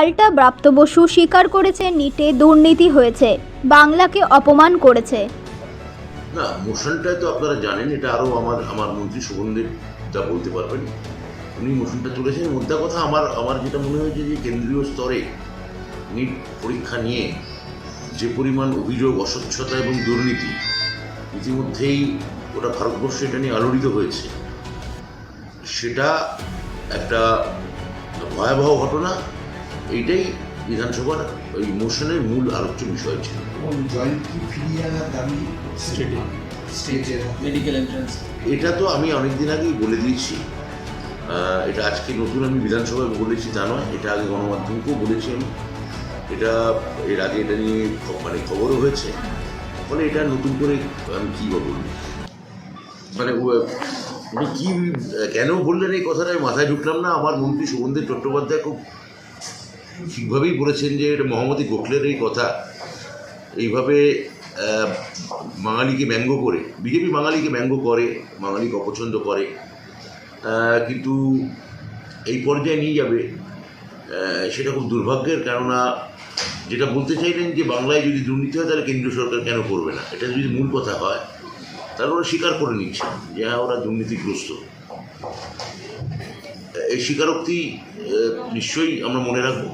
পাল্টা ব্রাপ্ত বসু স্বীকার করেছে, নিটে দুর্নীতি হয়েছে, বাংলাকে অপমান করেছে। না মোশনটায় তো আপনারা জানেন, এটা আরও আমার আমার মন্ত্রী সুগন্ধের যা বলতে পারবেন। উনি মোশনটা তুলেছেন মোদ্দা কথা আমার আমার যেটা মনে হয়েছে যে কেন্দ্রীয় স্তরে নিট পরীক্ষা নিয়ে যে পরিমাণ অভিযোগ, অস্বচ্ছতা এবং দুর্নীতি ইতিমধ্যেই ওটা ভারতবর্ষে এটা নিয়ে আলোড়িত হয়েছে। সেটা একটা ভয়াবহ ঘটনা এইটাই বিধানসভার ওই মোশনের মূল আলোচ্য বিষয় ছিল। এটা তো আমি অনেকদিন আগেই বলে দিয়েছি। আহ, এটা আজকে নতুন আমি বিধানসভায় বলেছি তা নয়। এটা আগে গণমাধ্যমকেও বলেছি আমি। এটা এর আগে এটা নিয়ে মানে খবরও হয়েছে। ফলে এটা নতুন করে আমি কী বলব? মানে ও- উনি কী কেন বললেন এই কথাটা আমি মাথায় ঢুকলাম না। আমার মন্ত্রী সুগন্ধের চট্টোপাধ্যায় খুব ঠিকভাবেই বলেছেন যে এটা মহামতি গোখলের এই কথা। এইভাবে বাঙালিকে ব্যঙ্গ করে, বিজেপি বাঙালিকে ব্যঙ্গ করে, বাঙালিকে অপছন্দ করে কিন্তু এই পর্যায়ে নিয়ে যাবে সেটা খুব দুর্ভাগ্যের, কেননা যেটা বলতে চাইলেন যে বাংলায় যদি দুর্নীতি হয়, তাহলে কেন্দ্রীয় সরকার কেন করবে না? এটা যদি মূল কথা হয়, তাহলে ওরা স্বীকার করে নিচ্ছে যে হ্যাঁ ওরা দুর্নীতিগ্রস্ত। এই স্বীকারোক্তি নিশ্চয়ই আমরা মনে রাখব।